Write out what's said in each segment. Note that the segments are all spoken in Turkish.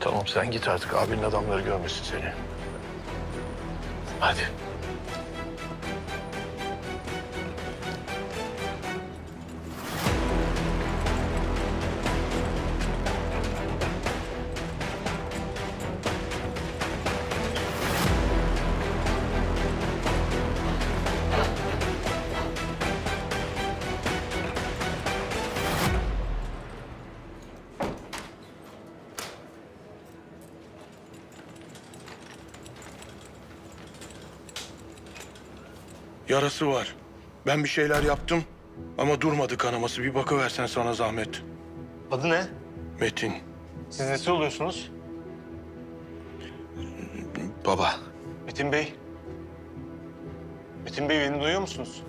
Tamam sen git artık. Abinin adamları görmesin seni. Hadi. Yarası var. Ben bir şeyler yaptım ama durmadı kanaması. Bir bakıversen sana zahmet. Adı ne? Metin, Siz nesi oluyorsunuz? baba. Metin Bey. Metin Bey beni duyuyor musunuz?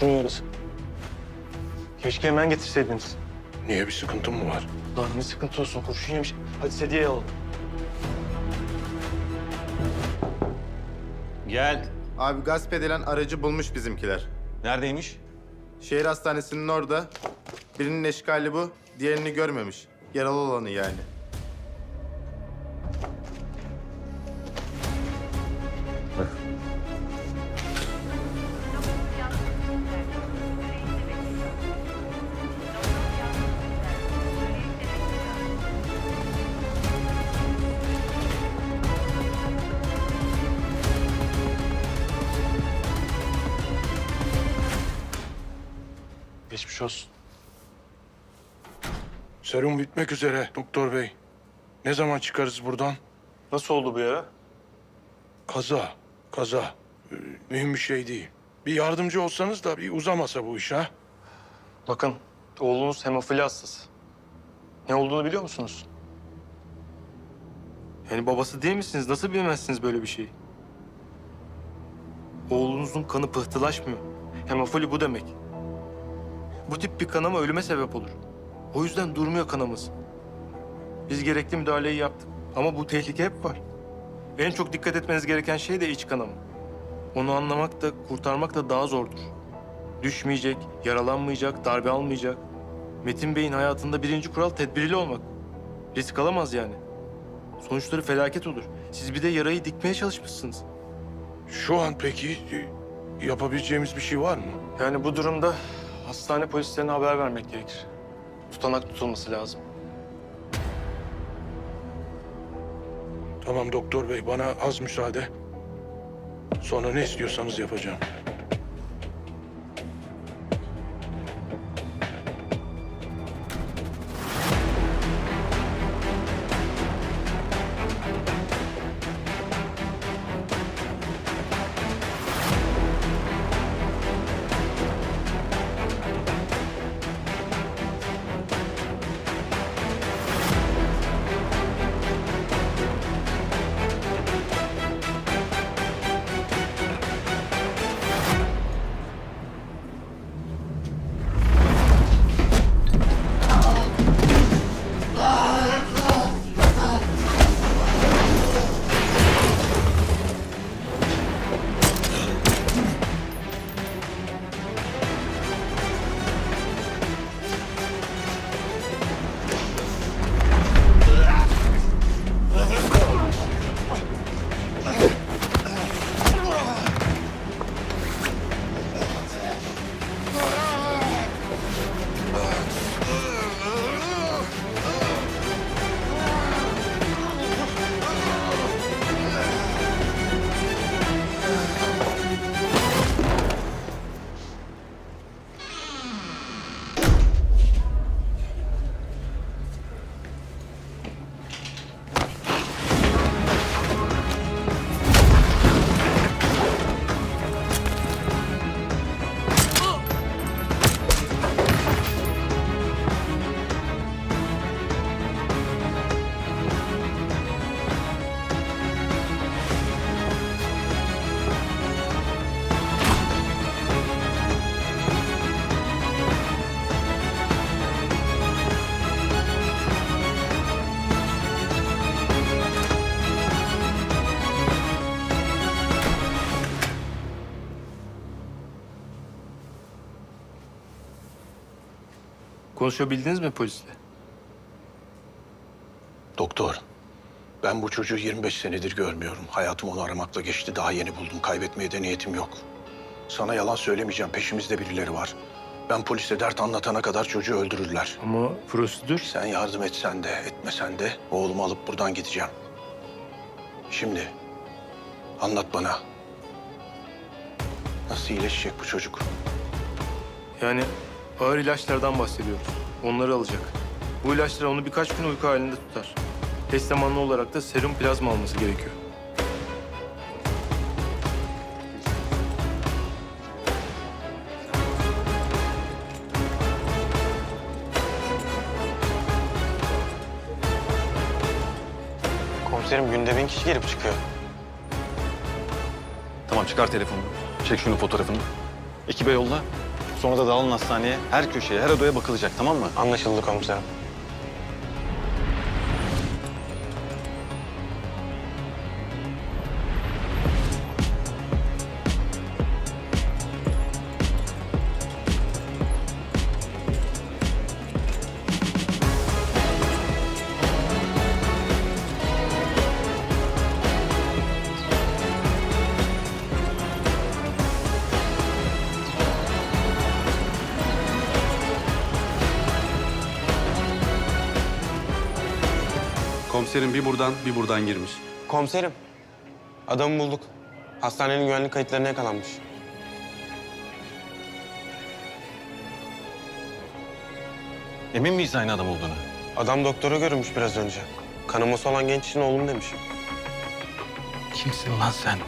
Kurşun yarısı. Keşke hemen getirseydiniz. Niye bir sıkıntın mı var? Lan ne sıkıntı olsun kurşun yemiş. Hadi sediye alalım. Gel. Abi gasp edilen aracı bulmuş bizimkiler. Neredeymiş? Şehir hastanesinin orada. Birinin eşkali bu, diğerini görmemiş. Yaralı olanı yani. Geçmiş olsun. Serum bitmek üzere doktor bey. Ne zaman çıkarız buradan? Nasıl oldu bu yara? Kaza, kaza. Ee, mühim bir şey değil. Bir yardımcı olsanız da bir uzamasa bu iş ha. Bakın oğlunuz hemofili hastası. Ne olduğunu biliyor musunuz? Yani babası değil misiniz? Nasıl bilmezsiniz böyle bir şeyi? Oğlunuzun kanı pıhtılaşmıyor. Hemofili bu demek. Bu tip bir kanama ölüme sebep olur. O yüzden durmuyor kanamız. Biz gerekli müdahaleyi yaptık. Ama bu tehlike hep var. En çok dikkat etmeniz gereken şey de iç kanama. Onu anlamak da kurtarmak da daha zordur. Düşmeyecek, yaralanmayacak, darbe almayacak. Metin Bey'in hayatında birinci kural tedbirli olmak. Risk alamaz yani. Sonuçları felaket olur. Siz bir de yarayı dikmeye çalışmışsınız. Şu an peki e, yapabileceğimiz bir şey var mı? Yani bu durumda hastane polislerine haber vermek gerekir. Tutanak tutulması lazım. Tamam doktor bey bana az müsaade. Sonra ne istiyorsanız yapacağım. Konuşabildiniz mi polisle? Doktor, ben bu çocuğu 25 senedir görmüyorum. Hayatım onu aramakla geçti. Daha yeni buldum. Kaybetmeye de niyetim yok. Sana yalan söylemeyeceğim. Peşimizde birileri var. Ben polise dert anlatana kadar çocuğu öldürürler. Ama prosedür... Sen yardım etsen de etmesen de oğlumu alıp buradan gideceğim. Şimdi anlat bana. Nasıl iyileşecek bu çocuk? Yani ağır ilaçlardan bahsediyoruz. Onları alacak. Bu ilaçlar onu birkaç gün uyku halinde tutar. Eş zamanlı olarak da serum plazma alması gerekiyor. Komiserim günde bin kişi gelip çıkıyor. Tamam çıkar telefonunu. Çek şunu fotoğrafını. Ekibe yolla. Sonra da dağılın hastaneye. Her köşeye, her odaya bakılacak tamam mı? Anlaşıldı komiserim. Komiserim bir buradan bir buradan girmiş. Komiserim, adamı bulduk. Hastanenin güvenlik kayıtlarına yakalanmış. Emin miyiz aynı adam olduğunu? Adam doktora görünmüş biraz önce. Kanaması olan genç için oğlum demiş. Kimsin lan sen?